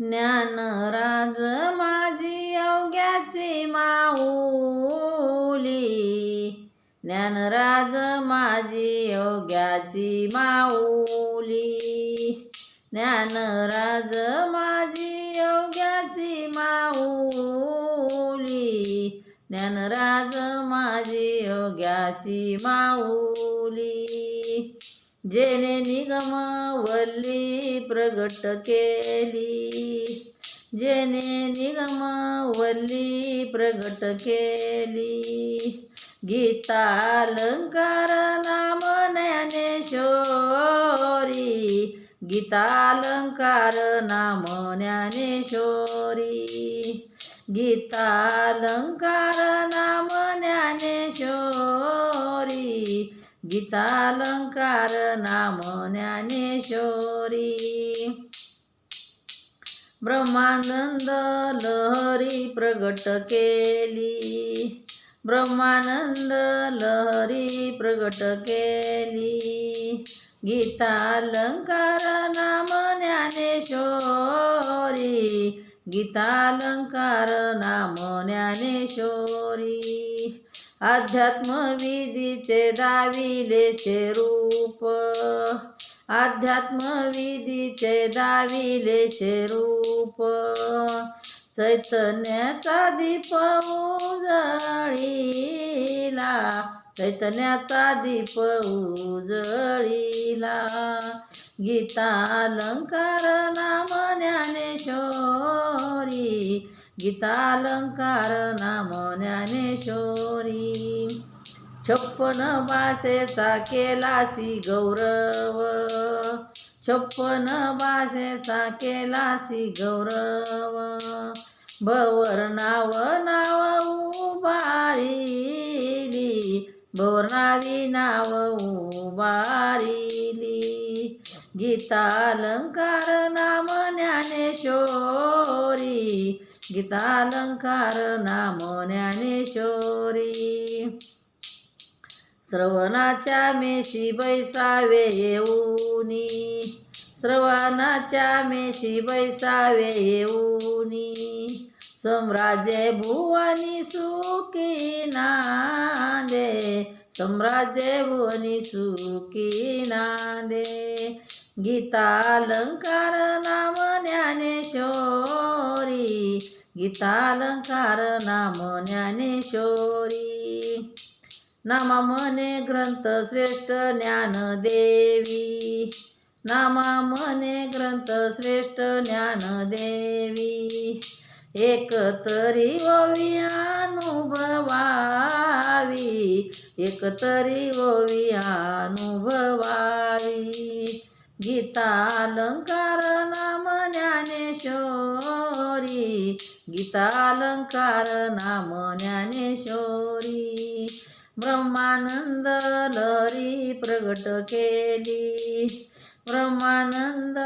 ज्ञानराज माझी अवघ्याची माऊली. ज्ञानराज माझी अवघ्याची माऊली. ज्ञानराज माझी अवघ्याची माऊली. ज्ञानराज माझी अवघ्याची माऊली. जेने निगमावली प्रगट केली. जेने निगमावली प्रगट केली. गीतालंकार नाम ज्ञानेश्वरी गीतालंकार नाम ज्ञानेश्वरी गीतालंकार नाम ज्ञानेश्वरी गीतालंकार नाम ज्ञानेश्वरी ब्रह्मानंद लहरी प्रगट केली. ब्रह्मानंद लहरी प्रगट केली. गीतालंकार नाम ज्ञानेश्वरी गीतालंकार नाम ज्ञानेश्वरी अध्यात्मविधीचे दाविले रूप. अध्यात्मविधीचे दाविले रूप. चैतन्याचा दीप उजळीला चैतन्याचा दीप उजळीला. गीता नाम गीतालंकार नाम ज्ञानेश्वरी छप्पन भाषेचा केलासी गौरव. छप्पन भाषेचा केलासी गौरव. भवर नाव नाव उभारिली. भवर नावी नाव उभारिली. गीतालंकार नाम ज्ञानेश्वरी गीतालंकार नाम ज्ञानेश्वरी श्रवणाच्या मेशी बैसावे येऊनी. श्रवणाच्या मेशी बैसावे येऊनी. सम्राज्य भुवनी सुखी नांदे. सम्राज्य भुवनी सुखी नांदे. गीतालंकार नाम ज्ञानेश्वरी गीतालंकार नाम ज्ञानेश्वरी नामा मने ग्रंथ श्रेष्ठ ज्ञानदेवी नामा मने ग्रंथ श्रेष्ठ ज्ञानदेवी एक तरी ओवी अनुभवावी एक तरी ओवी अनुभवावी गीतालंकार नाम ज्ञानेश्वर गीतालंकार नाम ज्ञानेश्वरी ब्रह्मानंद लहरी प्रगट केली. ब्रह्मानंद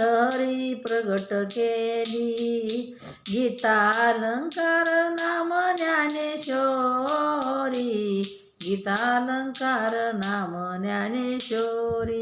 लहरी प्रगट केली. गीतालंकार नाम ज्ञानेश्वरी गीतालंकार नाम ज्ञानेश्वरी